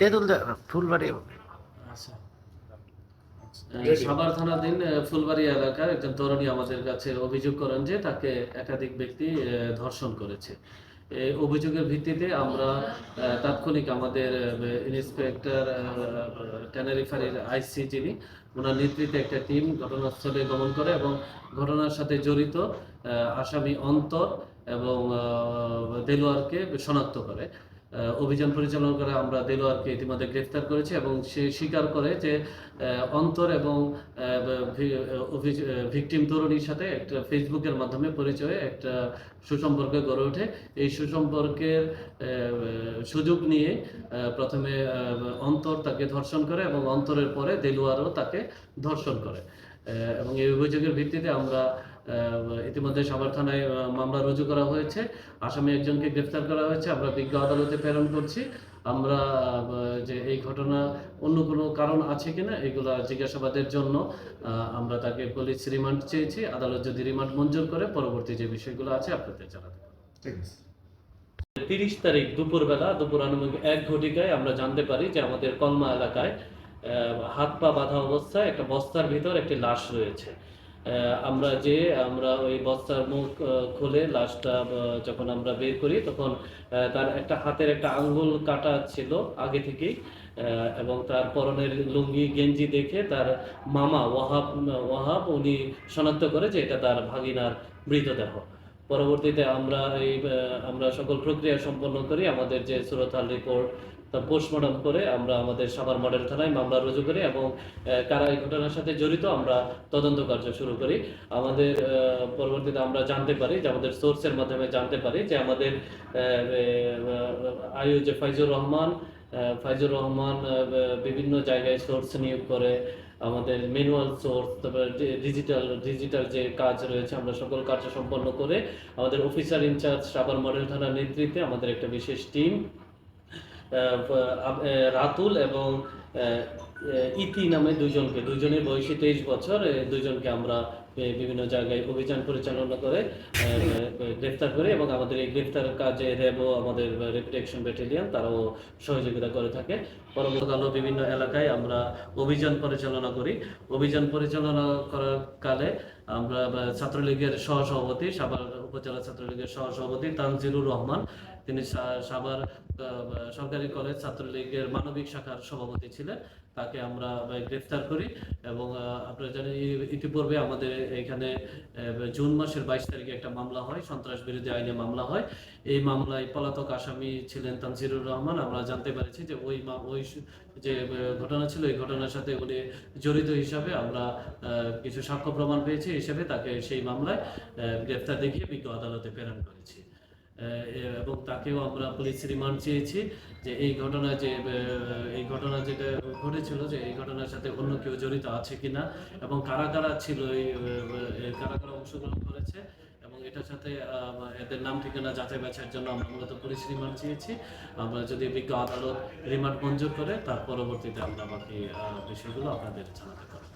তেঁতুল ফুলবাড়ি। আচ্ছা। সাভার থানাধীন ফুলবাড়ি এলাকার একজন তরুণী আমাদের কাছে অভিযোগ করেন যে তাকে একাধিক ব্যক্তি ধর্ষণ করেছে। এই অভিযোগের ভিত্তিতে আমরা তাৎক্ষণিক আমাদের ইন্সপেক্টর ট্যানারিফারির আইসি যিনি ওনার নেতৃত্বে একটা টিম ঘটনাস্থলে গমন করে এবং ঘটনার সাথে জড়িত আসামি অন্তর এবং আহ, দেলোয়ারকে শনাক্ত করে। অভিযান পরিচালনা করে আমরা দেলোয়ারকে ইতিমধ্যে গ্রেফতার করেছি এবং সে স্বীকার করে যে অন্তর এবং ভিকটিম তরুণীর সাথে একটা ফেসবুকের মাধ্যমে পরিচয়ে একটা সুসম্পর্ক গড়ে ওঠে। এই সুসম্পর্কের সুযোগ নিয়ে প্রথমে অন্তর তাকে ধর্ষণ করে এবং অন্তরের পরে দেলুয়ারও তাকে ধর্ষণ করে। এবং এই অভিযোগের ভিত্তিতে আমরা আহ, ইতিমধ্যে সাভার থানায় মামলা রুজু করা হয়েছে। আসামি একজনকে গ্রেফতার করা হয়েছে। আমরা বিজ্ঞ আদালতে প্রেরণ করছি। আমরা যে এই ঘটনা অন্য কোনো কারণ আছে কিনা এগুলা জিজ্ঞাসাবাদের জন্য আহ, আমরা তাকে পুলিশ রিমান্ড চেয়েছি। আদালত যদি রিমান্ড মঞ্জুর করে পরবর্তী যে বিষয়গুলো আছে আপনাদের জানাতে পারব। আছে। তিরিশ তারিখ দুপুরবেলা দুপুর আনুমানিক এক ঘটিকায় আমরা জানতে পারি যে আমাদের কলমা এলাকায় হাত পা বাঁধা অবস্থায় একটা বস্তার ভিতর একটি লাশ রয়েছে। আমরা যে, আমরা ওই বস্তার মুখ খুলে লাশটা যখন আমরা বের করি তখন তার একটা হাতের একটা আঙ্গুল কাটা ছিল আগে থেকেই এবং তার পরনের লুঙ্গি, গেঞ্জি দেখে তার মামা ওয়াহাব ওয়াহাব উনি শনাক্ত করে যে এটা তার ভাগিনার মৃতদেহ। পরবর্তীতে আমরা এই আমরা সকল প্রক্রিয়া সম্পন্ন করি, আমাদের যে সুরতাল রিপোর্ট তা পোস্টমর্টম করে আমরা আমাদের সাভার মডেল থানায় মামলা রুজু করি এবং কারা এই ঘটনার সাথে জড়িত আমরা তদন্ত কার্য শুরু করি। আমাদের পরবর্তীতে আমরা জানতে পারি যে আমাদের সোর্সের মাধ্যমে জানতে পারি যে আমাদের আয়ু যে ফাইজুর রহমান ফাইজুর রহমান বিভিন্ন জায়গায় সোর্স নিয়োগ করে আমাদের ম্যানুয়াল সোর্স তারপরে ডিজিটাল ডিজিটাল যে কাজ রয়েছে, আমরা সকল কার্য সম্পন্ন করে আমাদের অফিসার ইনচার্জ সাবার মডেল থানার নেতৃত্বে আমাদের একটা বিশেষ টিম রাতুল এবং ইতি নামে দুইজনকে দুজনের বয়সী তেইশ বছর দুজনকে আমরা বিভিন্ন জায়গায় অভিযান পরিচালনা করে গ্রেফতার করি এবং আমাদের এই গ্রেফতার কাজে র্যাবও আমাদের রেপুটেশন ব্যাটালিয়ন তারাও সহযোগিতা করে থাকে। পরবর্তীকালে বিভিন্ন এলাকায় আমরা অভিযান পরিচালনা করি। অভিযান পরিচালনা করার কালে আমরা ছাত্রলীগের সহসভাপতি সাভার উপজেলা ছাত্রলীগের সহসভাপতি তানজিরুর রহমান। তিনি সাভার সরকারি কলেজ ছাত্রলীগের মানবিক শাখার সভাপতি ছিলেন। তাকে আমরা গ্রেফতার করি এবং আপনারা জানেন ইতিপূর্বে আমাদের এখানে জুন মাসের বাইশ তারিখে একটা মামলা হয়, সন্ত্রাস বিরোধী আইনে মামলা হয়। এই মামলায় পলাতক আসামি ছিলেন তানজিরুর রহমান। আমরা জানতে পেরেছি যে ওই ওই যে ঘটনা ছিল, এই ঘটনার সাথে উনি জড়িত হিসাবে আমরা কিছু সাক্ষ্য প্রমাণ পেয়েছি হিসেবে তাকে সেই মামলায় গ্রেফতার দেখিয়ে বিজ্ঞ আদালতে প্রেরণ করেছি। এবং তাকেও আমরা পুলিশ রিমান্ড চেয়েছি যে এই ঘটনা যে এই ঘটনা যেটা ঘটেছিল যে এই ঘটনার সাথে অন্য কেউ জড়িত আছে কিনা এবং কারা কারা ছিল এই কারা কারা অংশগ্রহণ করেছে এবং এটার সাথে এদের নাম ঠিকানা যাচাই বাছাইয়ের জন্য আমরা মূলত পুলিশ রিমান্ড চেয়েছি। আমরা যদি বিজ্ঞ আদালত রিমান্ড মঞ্জুর করে, তার পরবর্তীতে আমরা বাকি বিষয়গুলো আপনাদের জানাতে পারব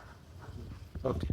ওকে